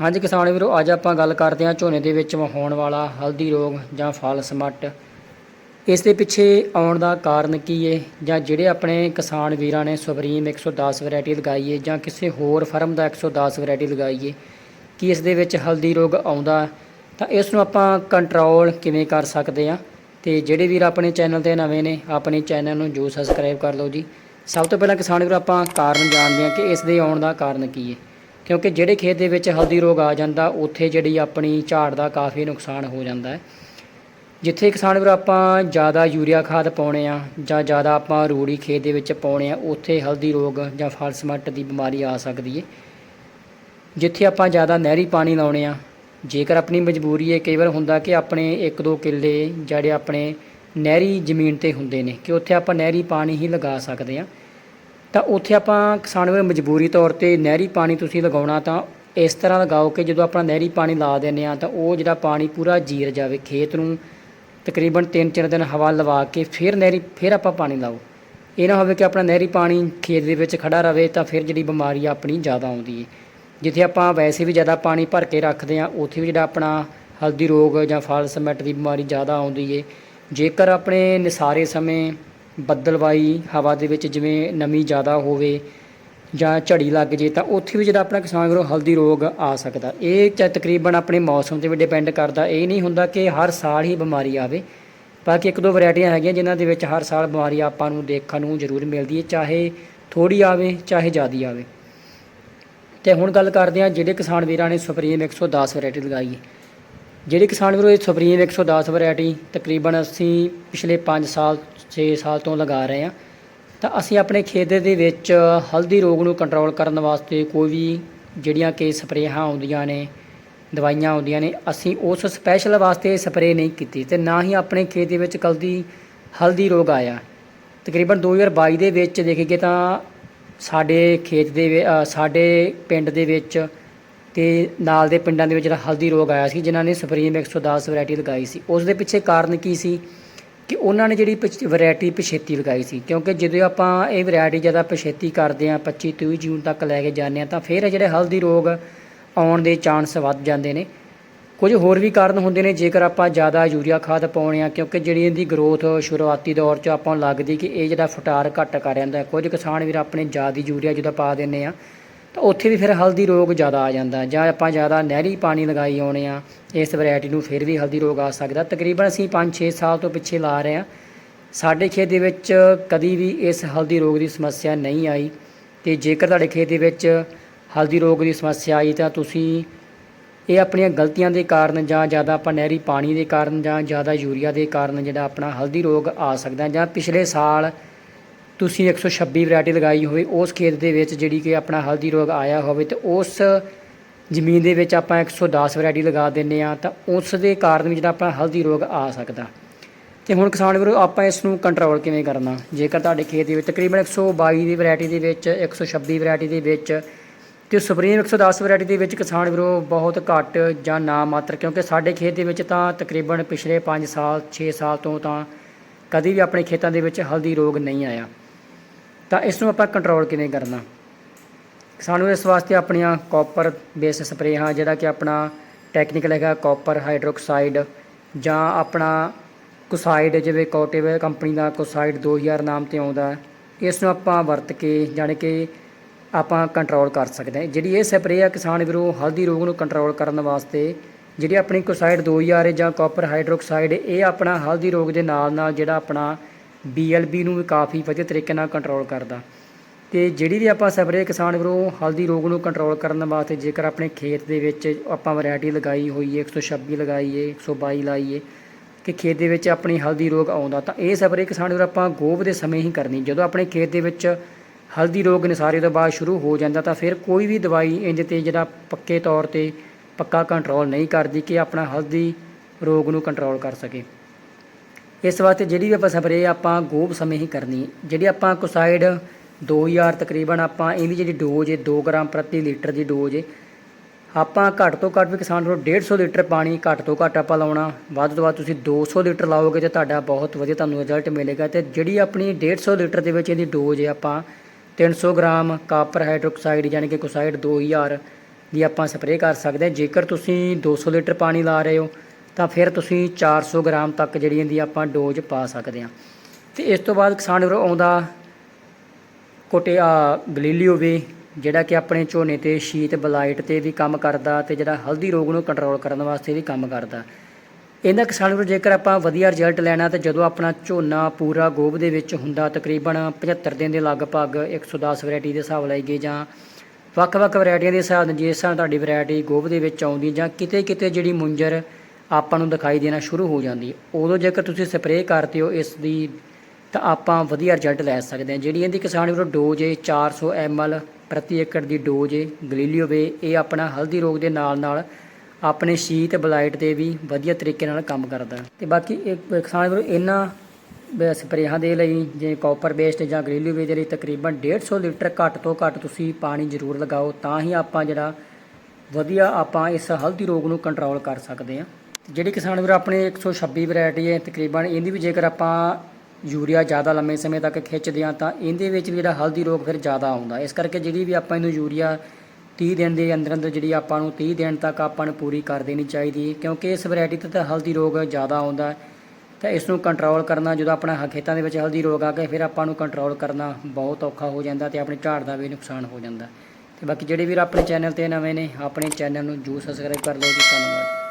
ਹਾਂਜੀ ਕਿਸਾਨ ਵੀਰੋ, ਅੱਜ ਆਪਾਂ ਗੱਲ ਕਰਦੇ ਹਾਂ ਝੋਨੇ ਦੇ ਵਿੱਚ ਹੋਣ ਵਾਲਾ ਹਲਦੀ ਰੋਗ ਜਾਂ ਫਲ ਸਮੱਟ। ਇਸ ਦੇ ਪਿੱਛੇ ਆਉਣ ਦਾ ਕਾਰਨ ਕੀ ਹੈ ਜਾਂ ਜਿਹੜੇ ਆਪਣੇ ਕਿਸਾਨ ਵੀਰਾਂ ਨੇ ਸੁਪਰੀਮ 110 ਵੈਰਾਈਟੀ ਲਗਾਈ ਹੈ ਜਾਂ ਕਿਸੇ ਹੋਰ ਫਰਮ ਦਾ 110 ਵੈਰਾਈਟੀ ਲਗਾਈ ਹੈ ਕਿ ਇਸ ਦੇ ਵਿੱਚ ਹਲਦੀ ਰੋਗ ਆਉਂਦਾ? ਤਾਂ ਇਸ ਨੂੰ ਆਪਾਂ ਕੰਟਰੋਲ ਕਿਵੇਂ ਕਰ ਸਕਦੇ ਹਾਂ? ਤੇ ਜਿਹੜੇ ਵੀਰ ਆਪਣੇ ਚੈਨਲ ਤੇ ਨਵੇਂ ਨੇ, ਆਪਣੇ ਚੈਨਲ ਨੂੰ ਜੋ ਸਬਸਕ੍ਰਾਈਬ ਕਰ ਲਓ ਜੀ। ਸਭ ਤੋਂ ਪਹਿਲਾਂ ਕਿਸਾਨ ਵੀਰੋ, ਆਪਾਂ ਕਾਰਨ ਜਾਣਦੇ ਹਾਂ ਕਿ ਇਸ ਦੇ ਆਉਣ ਦਾ ਕਾਰਨ ਕੀ ਹੈ ਕਿਉਂਕਿ ਜਿਹੜੇ ਖੇਤ ਦੇ ਵਿੱਚ ਹਲਦੀ ਰੋਗ ਆ ਜਾਂਦਾ, ਉੱਥੇ ਜਿਹੜੀ ਆਪਣੀ ਝਾੜ ਦਾ ਕਾਫੀ ਨੁਕਸਾਨ ਹੋ ਜਾਂਦਾ ਹੈ। ਜਿੱਥੇ ਕਿਸਾਨ ਵੀਰ ਆਪਾਂ ਜ਼ਿਆਦਾ ਯੂਰੀਆ ਖਾਦ ਪਾਉਣੇ ਆ ਜਾਂ ਜ਼ਿਆਦਾ ਆਪਾਂ ਰੂੜੀ ਖੇਤ ਦੇ ਵਿੱਚ ਪਾਉਣੇ ਆ, ਉੱਥੇ ਹਲਦੀ ਰੋਗ ਜਾਂ ਫਲਸਮੱਟ ਦੀ ਬਿਮਾਰੀ ਆ ਸਕਦੀ ਹੈ ਜਿੱਥੇ ਆਪਾਂ ਜ਼ਿਆਦਾ ਨਹਿਰੀ ਪਾਣੀ ਲਾਉਣੇ ਆ, ਜੇਕਰ ਆਪਣੀ ਮਜਬੂਰੀ ਹੈ ਕਈ ਵਾਰ ਹੁੰਦਾ ਕਿ ਆਪਣੇ 1-2 ਕਿੱਲੇ ਜਿਹੜੇ ਆਪਣੇ ਨਹਿਰੀ ਜ਼ਮੀਨ ਤੇ ਹੁੰਦੇ ਨੇ, ਕਿ ਉੱਥੇ ਆਪਾਂ ਨਹਿਰੀ ਪਾਣੀ ਹੀ ਲਗਾ ਸਕਦੇ ਆ। ਤਾਂ ਉੱਥੇ ਆਪਾਂ ਕਿਸਾਨ ਵੀਰ ਮਜਬੂਰੀ ਤੌਰ ਤੇ ਨਹਿਰੀ ਪਾਣੀ ਤੁਸੀਂ ਲਗਾਉਣਾ ਤਾਂ ਇਸ ਤਰ੍ਹਾਂ ਲਗਾਓ ਕਿ ਜਦੋਂ ਆਪਣਾ ਨਹਿਰੀ ਪਾਣੀ ਲਾ ਦਿੰਦੇ ਆ ਤਾਂ ਉਹ ਜਿਹੜਾ ਪਾਣੀ ਪੂਰਾ ਜੀਰ ਜਾਵੇ, ਖੇਤ ਨੂੰ ਤਕਰੀਬਨ 3-4 ਦਿਨ ਹਵਾ ਲਵਾ ਕੇ ਫਿਰ ਨਹਿਰੀ, ਫਿਰ ਆਪਾਂ ਪਾਣੀ ਲਾਓ। ਇਹ ਨਾ ਹੋਵੇ ਕਿ ਆਪਣਾ ਨਹਿਰੀ ਪਾਣੀ ਖੇਤ ਦੇ ਵਿੱਚ ਖੜਾ ਰਵੇ ਤਾਂ ਫਿਰ ਜਿਹੜੀ ਬਿਮਾਰੀ ਆਪਣੀ ਜ਼ਿਆਦਾ ਆਉਂਦੀ ਹੈ ਜਿੱਥੇ ਆਪਾਂ ਵੈਸੇ ਵੀ ਜ਼ਿਆਦਾ ਪਾਣੀ ਭਰ ਕੇ ਰੱਖਦੇ ਆ ਉੱਥੇ ਵੀ ਜਿਹੜਾ ਆਪਣਾ ਹਲਦੀ ਰੋਗ ਜਾਂ ਫਲ ਸਮੈਟ ਦੀ ਬਿਮਾਰੀ ਜ਼ਿਆਦਾ ਆਉਂਦੀ ਹੈ ਜੇਕਰ ਆਪਣੇ ਨਿਸਾਰੇ ਸਮੇਂ ਬੱਦਲਵਾਈ ਹਵਾ ਦੇ ਵਿੱਚ ਜਿਵੇਂ ਨਮੀ ਜ਼ਿਆਦਾ ਹੋਵੇ ਜਾਂ ਝੜੀ ਲੱਗ ਜੇ, ਤਾਂ ਉੱਥੇ ਵੀ ਜਿਹੜਾ ਆਪਣਾ ਕਿਸਾਨ ਵੀਰੋ ਹਲਦੀ ਰੋਗ ਆ ਸਕਦਾ। ਇਹ ਚ ਤਕਰੀਬਨ ਆਪਣੇ ਮੌਸਮ ਤੇ ਵੀ ਡਿਪੈਂਡ ਕਰਦਾ। ਇਹ ਨਹੀਂ ਹੁੰਦਾ ਕਿ ਹਰ ਸਾਲ ਹੀ ਬਿਮਾਰੀ ਆਵੇ। ਬਾਕੀ ਇੱਕ ਦੋ ਵੈਰਾਈਟੀਆਂ ਹੈਗੀਆਂ ਜਿਨ੍ਹਾਂ ਦੇ ਵਿੱਚ ਹਰ ਸਾਲ ਬਿਮਾਰੀ ਆਪਾਂ ਨੂੰ ਦੇਖਣ ਨੂੰ ਜ਼ਰੂਰ ਮਿਲਦੀ ਹੈ, ਚਾਹੇ ਥੋੜੀ ਆਵੇ, ਚਾਹੇ ਜ਼ਿਆਦੀ ਆਵੇ। ਤੇ ਹੁਣ ਗੱਲ ਕਰਦੇ ਹਾਂ ਜਿਹੜੇ ਕਿਸਾਨ ਵੀਰਾਂ ਨੇ ਸੁਪਰੀਮ 110 ਵੈਰਾਈਟੀ ਲਗਾਈ ਹੈ। ਜਿਹੜੇ ਕਿਸਾਨ ਵੀਰੋ, ਇਹ ਸੁਪਰੀਮ 110 ਵੈਰਾਈਟੀ ਤਕਰੀਬਨ ਅਸੀਂ ਪਿਛਲੇ 5 ਸਾਲ 6 ਸਾਲ ਤੋਂ ਲਗਾ ਰਹੇ ਹਾਂ। ਤਾਂ ਅਸੀਂ ਆਪਣੇ ਖੇਤ ਦੇ ਵਿੱਚ ਹਲਦੀ ਰੋਗ ਨੂੰ ਕੰਟਰੋਲ ਕਰਨ ਵਾਸਤੇ ਕੋਈ ਵੀ ਜਿਹੜੀਆਂ ਕਿ ਸਪਰੇਹਾਂ ਆਉਂਦੀਆਂ ਨੇ, ਦਵਾਈਆਂ ਆਉਂਦੀਆਂ ਨੇ, ਅਸੀਂ ਉਸ ਸਪੈਸ਼ਲ ਵਾਸਤੇ ਸਪਰੇਅ ਨਹੀਂ ਕੀਤੀ ਤੇ ਨਾ ਹੀ ਆਪਣੇ ਖੇਤ ਦੇ ਵਿੱਚ ਕਲਦੀ ਹਲਦੀ ਰੋਗ ਆਇਆ। ਤਕਰੀਬਨ 2022 ਦੇ ਵਿੱਚ ਦੇਖੀਏ ਤਾਂ ਸਾਡੇ ਖੇਤ ਦੇ ਸਾਡੇ ਪਿੰਡ ਦੇ ਵਿੱਚ ਤੇ ਨਾਲ ਦੇ ਪਿੰਡਾਂ ਦੇ ਵਿੱਚ ਜਿਹੜਾ ਹਲਦੀ ਰੋਗ ਆਇਆ ਸੀ, ਜਿਨ੍ਹਾਂ ਨੇ ਸੁਪਰੀਮ 110 ਵੈਰਾਈਟੀ ਲਗਾਈ ਸੀ। ਉਸ ਦੇ ਪਿੱਛੇ ਕਾਰਨ ਕੀ ਸੀ? ਕਿ ਉਹਨਾਂ ਨੇ ਜਿਹੜੀ ਵੈਰਾਈਟੀ ਪਛੇਤੀ ਲਗਾਈ ਸੀ, ਕਿਉਂਕਿ ਜਦੋਂ ਆਪਾਂ ਇਹ ਵੈਰਾਈਟੀ ਜ਼ਿਆਦਾ ਪਛੇਤੀ ਕਰਦੇ ਆ 25 30 ਜੂਨ ਤੱਕ ਲੈ ਕੇ ਜਾਂਦੇ ਆ ਤਾਂ ਫਿਰ ਇਹ ਜਿਹੜੇ ਹਲਦੀ ਰੋਗ ਆਉਣ ਦੇ ਚਾਂਸ ਵੱਧ ਜਾਂਦੇ ਨੇ। ਕੁਝ ਹੋਰ ਵੀ ਕਾਰਨ ਹੁੰਦੇ ਨੇ, ਜੇਕਰ ਆਪਾਂ ਜ਼ਿਆਦਾ ਯੂਰੀਆ ਖਾਦ ਪਾਉਣੇ ਆ ਕਿਉਂਕਿ ਜਿਹੜੀ ਇਹਦੀ ਗਰੋਥ ਸ਼ੁਰੂਆਤੀ ਦੌਰ 'ਚ ਆਪਾਂ ਨੂੰ ਲੱਗਦੀ ਕਿ ਇਹ ਜਿਹੜਾ ਫਟਾਰ ਘੱਟ ਕਰ ਜਾਂਦਾ ਕੁਝ ਕਿਸਾਨ ਵੀਰ ਆਪਣੇ ਜ਼ਿਆਦਾ ਯੂਰੀਆ ਜਦੋਂ ਪਾ ਦਿੰਦੇ ਆ ਤਾਂ ਉੱਥੇ ਵੀ ਫਿਰ ਹਲਦੀ ਰੋਗ ਜ਼ਿਆਦਾ ਆ ਜਾਂਦਾ। ਜਾਂ ਆਪਾਂ ਜ਼ਿਆਦਾ ਨਹਿਰੀ ਪਾਣੀ ਲਗਾਈ ਆਉਣੇ ਆ, ਇਸ ਵੈਰਾਈਟੀ ਨੂੰ ਫਿਰ ਵੀ ਹਲਦੀ ਰੋਗ ਆ ਸਕਦਾ। ਤਕਰੀਬਨ ਅਸੀਂ 5-6 ਸਾਲ ਤੋਂ ਪਿੱਛੇ ਲਾ ਰਹੇ ਆ। ਸਾਡੇ ਖੇਤ ਦੇ ਵਿੱਚ ਕਦੀ ਵੀ ਇਸ ਹਲਦੀ ਰੋਗ ਦੀ ਸਮੱਸਿਆ ਨਹੀਂ ਆਈ। ਤੇ ਜੇਕਰ ਤੁਹਾਡੇ ਖੇਤ ਦੇ ਵਿੱਚ ਹਲਦੀ ਰੋਗ ਦੀ ਸਮੱਸਿਆ ਆਈ ਤਾਂ ਤੁਸੀਂ ਇਹ ਆਪਣੀਆਂ ਗਲਤੀਆਂ ਦੇ ਕਾਰਨ ਜਾਂ ਜ਼ਿਆਦਾ ਆਪਾਂ ਨਹਿਰੀ ਪਾਣੀ ਦੇ ਕਾਰਨ ਜਾਂ ਜ਼ਿਆਦਾ ਯੂਰੀਆ ਦੇ ਕਾਰਨ ਜਿਹੜਾ ਆਪਣਾ ਹਲਦੀ ਰੋਗ ਆ ਸਕਦਾ ਜਾਂ ਪਿਛਲੇ ਸਾਲ ਤੁਸੀਂ 126 ਵੈਰਾਈਟੀ ਲਗਾਈ ਹੋਵੇ, ਉਸ ਖੇਤ ਦੇ ਵਿੱਚ ਜਿਹੜੀ ਕਿ ਆਪਣਾ ਹਲਦੀ ਰੋਗ ਆਇਆ ਹੋਵੇ ਤੇ ਉਸ ਜ਼ਮੀਨ ਦੇ ਵਿੱਚ ਆਪਾਂ 110 ਵੈਰਾਈਟੀ ਲਗਾ ਦਿੰਨੇ ਆ ਤਾਂ ਉਸ ਦੇ ਕਾਰਨ ਵੀ ਜਿਹੜਾ ਆਪਣਾ ਹਲਦੀ ਰੋਗ ਆ ਸਕਦਾ। ਤੇ ਹੁਣ ਕਿਸਾਨ ਵੀਰੋ, ਆਪਾਂ ਇਸ ਨੂੰ ਕੰਟਰੋਲ ਕਿਵੇਂ ਕਰਨਾ? ਜੇਕਰ ਤੁਹਾਡੇ ਖੇਤ ਦੇ ਵਿੱਚ ਤਕਰੀਬਨ 122 ਦੀ ਵੈਰਾਈਟੀ ਦੇ ਵਿੱਚ 126 ਵੈਰਾਈਟੀ ਦੇ ਵਿੱਚ ਤੇ ਸੁਪਰੀਮ 110 ਵੈਰਾਈਟੀ ਦੇ ਵਿੱਚ ਕਿਸਾਨ ਵੀਰੋ ਬਹੁਤ ਘੱਟ ਜਾਂ ਨਾ ਮਾਤਰ, ਕਿਉਂਕਿ ਸਾਡੇ ਖੇਤ ਦੇ ਵਿੱਚ ਤਾਂ ਤਕਰੀਬਨ ਪਿਛਲੇ 5 ਸਾਲ 6 ਸਾਲ ਤੋਂ ਤਾਂ ਕਦੀ ਵੀ ਆਪਣੇ ਖੇਤਾਂ ਦੇ ਵਿੱਚ ਹਲਦੀ ਰੋਗ ਨਹੀਂ ਆਇਆ। ਤਾਂ ਇਸ ਨੂੰ ਆਪਾਂ ਕੰਟਰੋਲ ਕਿਵੇਂ ਕਰਨਾ? ਸਾਨੂੰ ਇਸ ਵਾਸਤੇ ਆਪਣੀਆਂ ਕਾਪਰ ਬੇਸ ਸਪਰੇਹਾਂ, ਜਿਹੜਾ ਕਿ ਆਪਣਾ ਟੈਕਨੀਕਲ ਹੈਗਾ ਕਾਪਰ ਹਾਈਡਰੋਕਸਾਈਡ ਜਾਂ ਆਪਣਾ ਕੁਸਾਈਡ ਜਿਵੇਂ ਕੋਟਿਵ ਕੰਪਨੀ ਦਾ ਕੁਸਾਈਡ 2000 ਨਾਮ ਤੇ ਆਉਂਦਾ ਇਸ ਨੂੰ ਆਪਾਂ ਵਰਤ ਕੇ ਜਾਣੀ ਕਿ ਆਪਾਂ ਕੰਟਰੋਲ ਕਰ ਸਕਦੇ ਹਾਂ। ਜਿਹੜੀ ਇਹ ਸਪਰੇਅ ਆ ਕਿਸਾਨ ਵੀਰੋ, ਹਲਦੀ ਰੋਗ ਨੂੰ ਕੰਟਰੋਲ ਕਰਨ ਵਾਸਤੇ, ਜਿਹੜੀ ਆਪਣੀ ਕੁਸਾਈਡ 2000 ਹੈ ਜਾਂ ਕਾਪਰ ਹਾਈਡਰੋਕਸਾਈਡ ਇਹ ਆਪਣਾ ਹਲਦੀ ਰੋਗ ਦੇ ਨਾਲ ਨਾਲ ਜਿਹੜਾ ਆਪਣਾ BLB ਨੂੰ ਵੀ ਕਾਫੀ ਵਧੀਆ ਤਰੀਕੇ ਨਾਲ ਕੰਟਰੋਲ ਕਰਦਾ। ਤੇ ਜਿਹੜੀ ਵੀ ਆਪਾਂ ਸਪਰੇਅ ਕਿਸਾਨ ਵੱਲੋਂ ਹਲਦੀ ਰੋਗ ਨੂੰ ਕੰਟਰੋਲ ਕਰਨ ਵਾਸਤੇ ਜੇਕਰ ਆਪਣੇ ਖੇਤ ਦੇ ਵਿੱਚ ਆਪਾਂ ਵੈਰਾਈਟੀ ਲਗਾਈ ਹੋਈ ਹੈ 126 ਲਗਾਈਏ 122 ਲਾਈਏ ਕਿ ਖੇਤ ਦੇ ਵਿੱਚ ਆਪਣੀ ਹਲਦੀ ਰੋਗ ਆਉਂਦਾ, ਤਾਂ ਇਹ ਸਪਰੇਅ ਕਿਸਾਨ ਵੱਲੋਂ ਆਪਾਂ ਗੋਭ ਦੇ ਸਮੇਂ ਹੀ ਕਰਨੀ। ਜਦੋਂ ਆਪਣੇ ਖੇਤ ਦੇ ਵਿੱਚ ਹਲਦੀ ਰੋਗ ਨਿਸਾਰੇ ਤੋਂ ਬਾਅਦ ਸ਼ੁਰੂ ਹੋ ਜਾਂਦਾ, ਤਾਂ ਫਿਰ ਕੋਈ ਵੀ ਦਵਾਈ ਇੰਜ ਤੇ ਜਿਹੜਾ ਪੱਕੇ ਤੌਰ ਤੇ ਪੱਕਾ ਕੰਟਰੋਲ ਨਹੀਂ ਕਰਦੀ ਕਿ ਆਪਣਾ ਹਲਦੀ ਰੋਗ ਨੂੰ ਕੰਟਰੋਲ ਕਰ ਸਕੇ। ਇਸ ਵਾਸਤੇ ਜਿਹੜੀ ਵੀ ਆਪਾਂ ਸਪਰੇਅ ਆਪਾਂ ਗੋਭ ਸਮੇਂ ਹੀ ਕਰਨੀ ਜਿਹੜੀ ਆਪਾਂ ਕੁਸਾਈਡ 2000 ਤਕਰੀਬਨ ਆਪਾਂ ਇਹਦੀ ਜਿਹੜੀ ਡੋਜ਼ ਹੈ 2 ਗ੍ਰਾਮ ਪ੍ਰਤੀ ਲੀਟਰ ਦੀ ਡੋਜ਼ ਹੈ, ਆਪਾਂ ਘੱਟ ਤੋਂ ਘੱਟ ਵੀ ਕਿਸਾਨ ਨੂੰ 150 ਲੀਟਰ ਪਾਣੀ ਘੱਟ ਤੋਂ ਘੱਟ ਆਪਾਂ ਲਾਉਣਾ, ਵੱਧ ਤੋਂ ਵੱਧ ਤੁਸੀਂ 200 ਲੀਟਰ ਲਾਓਗੇ ਤੇ ਤੁਹਾਡਾ ਬਹੁਤ ਵਧੀਆ ਤੁਹਾਨੂੰ ਰਿਜ਼ਲਟ ਮਿਲੇਗਾ। ਤੇ ਜਿਹੜੀ ਆਪਣੀ 150 ਲੀਟਰ ਦੇ ਵਿੱਚ ਇਹਦੀ ਡੋਜ਼ ਹੈ ਆਪਾਂ 300 ਗ੍ਰਾਮ ਕਾਪਰ ਹਾਈਡਰੋਕਸਾਈਡ ਯਾਨੀ ਕਿ ਕੁਸਾਈਡ 2000 ਦੀ ਆਪਾਂ ਸਪਰੇਅ ਕਰ ਸਕਦੇ ਹਾਂ। ਜੇਕਰ ਤੁਸੀਂ 200 ਲੀਟਰ ਪਾਣੀ ਲਾ ਰਹੇ ਹੋ ਤਾਂ ਫਿਰ ਤੁਸੀਂ 400 ਗ੍ਰਾਮ ਤੱਕ ਜਿਹੜੀ ਇਹਦੀ ਆਪਾਂ ਡੋਜ਼ ਪਾ ਸਕਦੇ ਹਾਂ। ਤੇ ਇਸ ਤੋਂ ਬਾਅਦ ਕਿਸਾਨ ਵੀਰੋ ਆਉਂਦਾ ਕੋਟਿਆ ਗਲੀਲੀਓ ਵੀ ਜਿਹੜਾ ਕਿ ਆਪਣੇ ਝੋਨੇ ਤੇ ਸ਼ੀਤ ਬਲਾਈਟ ਤੇ ਵੀ ਕੰਮ ਕਰਦਾ ਤੇ ਜਿਹੜਾ ਹਲਦੀ ਰੋਗ ਨੂੰ ਕੰਟਰੋਲ ਕਰਨ ਵਾਸਤੇ ਵੀ ਕੰਮ ਕਰਦਾ। ਇਹਦਾ ਕਿਸਾਨ ਵੀਰੋ ਜੇਕਰ ਆਪਾਂ ਵਧੀਆ ਰਿਜ਼ਲਟ ਲੈਣਾ ਤੇ ਜਦੋਂ ਆਪਣਾ ਝੋਨਾ ਪੂਰਾ ਗੋਭ ਦੇ ਵਿੱਚ ਹੁੰਦਾ ਤਕਰੀਬਨ 75 ਦਿਨ ਦੇ ਲਗਭਗ 110 ਵੈਰਾਈਟੀ ਦੇ ਹਿਸਾਬ ਲਾਈਏ ਜਾਂ ਵੱਖ-ਵੱਖ ਵੈਰਾਈਟੀਆਂ ਦੇ ਹਿਸਾਬ ਨਾਲ, ਜਿਸ ਹਿਸਾਬ ਤੁਹਾਡੀ ਵੈਰਾਈਟੀ ਗੋਭ ਦੇ ਵਿੱਚ ਆਉਂਦੀ ਜਾਂ ਕਿਤੇ-ਕਿਤੇ ਜਿਹੜੀ ਮੁੰਜਰ ਆਪਾਂ ਨੂੰ ਦਿਖਾਈ ਦੇਣਾ ਸ਼ੁਰੂ ਹੋ ਜਾਂਦੀ ਉਦੋਂ ਜੇਕਰ ਤੁਸੀਂ ਸਪਰੇਅ ਕਰਦੇ ਹੋ ਇਸ ਦੀ, ਤਾਂ ਆਪਾਂ ਵਧੀਆ ਰਿਜ਼ਲਟ ਲੈ ਸਕਦੇ ਹਾਂ। ਜਿਹੜੀ ਇਹਦੀ ਕਿਸਾਨ ਵੀਰੋ ਡੋਜ਼ ਹੈ 400 ml ਪ੍ਰਤੀ ਏਕੜ ਦੀ ਡੋਜ਼ ਹੈ ਗਲੀਲੀਓ ਵੇ ਇਹ ਆਪਣਾ ਹਲਦੀ ਰੋਗ ਦੇ ਨਾਲ ਨਾਲ ਆਪਣੇ ਸ਼ੀਤ ਬਲਾਈਟ ਤੇ ਵੀ ਵਧੀਆ ਤਰੀਕੇ ਨਾਲ ਕੰਮ ਕਰਦਾ ਤੇ ਬਾਕੀ ਕਿਸਾਨ ਵੀਰੋ, ਇਹਨਾਂ ਸਪਰੇਹਾਂ ਦੇ ਲਈ ਜਿਵੇਂ ਕਾਪਰ ਬੇਸਡ ਜਾਂ ਗ੍ਰੀਲੀ ਵੇ ਦੇ ਲਈ ਤਕਰੀਬਨ 150 ਲੀਟਰ ਘੱਟ ਤੋਂ ਘੱਟ ਤੁਸੀਂ ਪਾਣੀ ਜ਼ਰੂਰ ਲਗਾਓ, ਤਾਂ ਹੀ ਆਪਾਂ ਜਿਹੜਾ ਵਧੀਆ ਆਪਾਂ ਇਸ ਹਲਦੀ ਰੋਗ ਨੂੰ ਕੰਟਰੋਲ ਕਰ ਸਕਦੇ ਹਾਂ। ਜਿਹੜੇ ਕਿਸਾਨ ਵੀਰ ਆਪਣੇ 126 ਵੈਰਾਈਟੀ ਹੈ ਤਕਰੀਬਨ, ਇਹਦੀ ਵੀ ਜੇਕਰ ਆਪਾਂ ਯੂਰੀਆ ਜ਼ਿਆਦਾ ਲੰਮੇ ਸਮੇਂ ਤੱਕ ਖਿੱਚਦੇ ਹਾਂ ਤਾਂ ਇਹਦੇ ਵਿੱਚ ਵੀ ਜਿਹੜਾ ਹਲਦੀ ਰੋਗ ਫਿਰ ਜ਼ਿਆਦਾ ਆਉਂਦਾ। ਇਸ ਕਰਕੇ ਜਿਹੜੀ ਵੀ ਆਪਾਂ ਇਹਨੂੰ ਯੂਰੀਆ 30 ਦਿਨ ਦੇ ਅੰਦਰ ਅੰਦਰ ਜਿਹੜੀ ਆਪਾਂ ਨੂੰ 30 ਦਿਨ ਤੱਕ ਆਪਾਂ ਨੂੰ ਪੂਰੀ ਕਰ ਦੇਣੀ ਚਾਹੀਦੀ ਕਿਉਂਕਿ ਇਸ ਵੈਰਾਈਟੀ ਤੇ ਤਾਂ ਹਲਦੀ ਰੋਗ ਜ਼ਿਆਦਾ ਆਉਂਦਾ ਤਾਂ ਇਸ ਨੂੰ ਕੰਟਰੋਲ ਕਰਨਾ, ਜਦੋਂ ਆਪਣਾ ਖੇਤਾਂ ਦੇ ਵਿੱਚ ਹਲਦੀ ਰੋਗ ਆ ਕੇ ਫਿਰ ਆਪਾਂ ਨੂੰ ਕੰਟਰੋਲ ਕਰਨਾ ਬਹੁਤ ਔਖਾ ਹੋ ਜਾਂਦਾ ਤੇ ਆਪਣੇ ਝਾੜ ਦਾ ਵੀ ਨੁਕਸਾਨ ਹੋ ਜਾਂਦਾ। ਤੇ ਬਾਕੀ ਜਿਹੜੇ ਵੀਰ ਆਪਣੇ ਚੈਨਲ ਤੇ ਨਵੇਂ ਨੇ, ਆਪਣੇ ਚੈਨਲ ਨੂੰ ਜਰੂਰ ਸਬਸਕ੍ਰਾਈਬ ਕਰ ਲਓ ਜੀ, ਧੰਨਵਾਦ।